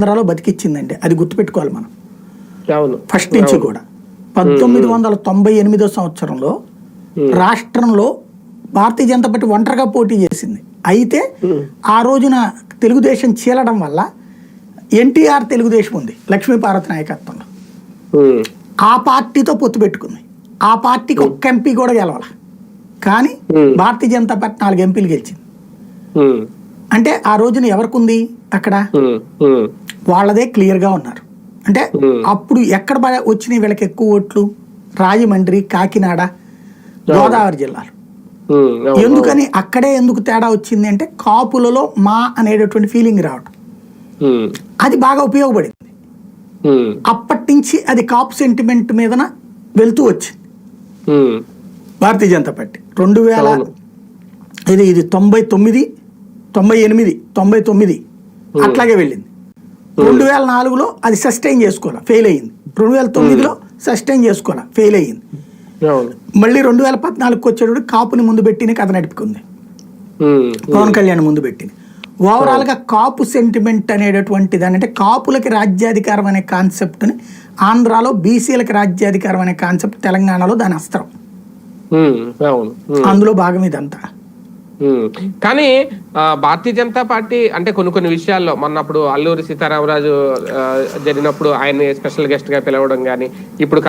ఆంధ్రాలో బతికిచ్చిందండి. అది గుర్తుపెట్టుకోవాలి మనం. ఫస్ట్ నుంచి కూడా. పంతొమ్మిది వందల తొంభై ఎనిమిదో సంవత్సరంలో రాష్ట్రంలో భారతీయ జనతా పార్టీ ఒంటరిగా పోటీ చేసింది. అయితే ఆ రోజున తెలుగుదేశం చీలడం వల్ల ఎన్టీఆర్ తెలుగుదేశం ఉంది లక్ష్మీపార్వతి నాయకత్వంలో. ఆ పార్టీతో పొత్తు పెట్టుకుంది. ఆ పార్టీకి ఒక్క ఎంపీ కూడా గెలవాల. కానీ. భారతీయ జనతా పార్టీ నాలుగు ఎంపీలు గెలిచింది. అంటే ఆ రోజున ఎవరికి ఉంది అక్కడ వాళ్ళదే క్లియర్గా ఉన్నారు. అంటే Hmm. అప్పుడు ఎక్కడ వచ్చినాయి వీళ్ళకి ఎక్కువ ఓట్లు? రాజమండ్రి కాకినాడ గోదావరి జిల్లాలు. అవును, ఎందుకని అక్కడే ఎందుకు తేడా వచ్చింది అంటే కాపులలో మా అనేటటువంటి ఫీలింగ్ రావడం ఉమ్, అది బాగా ఉపయోగపడింది. అప్పటి నుంచి అది కాపు సెంటిమెంట్ మీదన వెళ్తూ వచ్చింది. భారతీయ జనతా పార్టీ. రెండు వేల. ఇది ఇది తొంభై తొమ్మిది తొంభై ఎనిమిది తొంభై తొమ్మిది అట్లాగే వెళ్ళింది. రెండు వేల నాలుగులో అది సస్టైన్ చేసుకోవాలి ఫెయిల్ అయ్యింది. రెండు వేల తొమ్మిదిలో సస్టైన్ చేసుకోవాలి ఫెయిల్ అయ్యింది. మళ్ళీ రెండు వేల పద్నాలుగుకి వచ్చేటప్పుడు కాపుని ముందు పెట్టిన కథ నడిపింది ఉమ్, పవన్ కళ్యాణ్ ముందు పెట్టింది. ఓవరాల్గా కాపు సెంటిమెంట్ అనేటటువంటి దాని అంటే కాపులకి రాజ్యాధికారం అనే కాన్సెప్ట్ని ఆంధ్రాలో బీసీలకి రాజ్యాధికారం అనే కాన్సెప్ట్ తెలంగాణలో దాని అస్త్రం. అందులో భాగం ఇదంతా. కానీ ఆ, భారతీయ జనతా పార్టీ అంటే కొన్ని కొన్ని విషయాల్లో మొన్నప్పుడు అల్లూరి సీతారామరాజు ఆ, జరిగినప్పుడు ఆయన్ని స్పెషల్ గెస్ట్గా పిలవడం కానీ ఇప్పుడు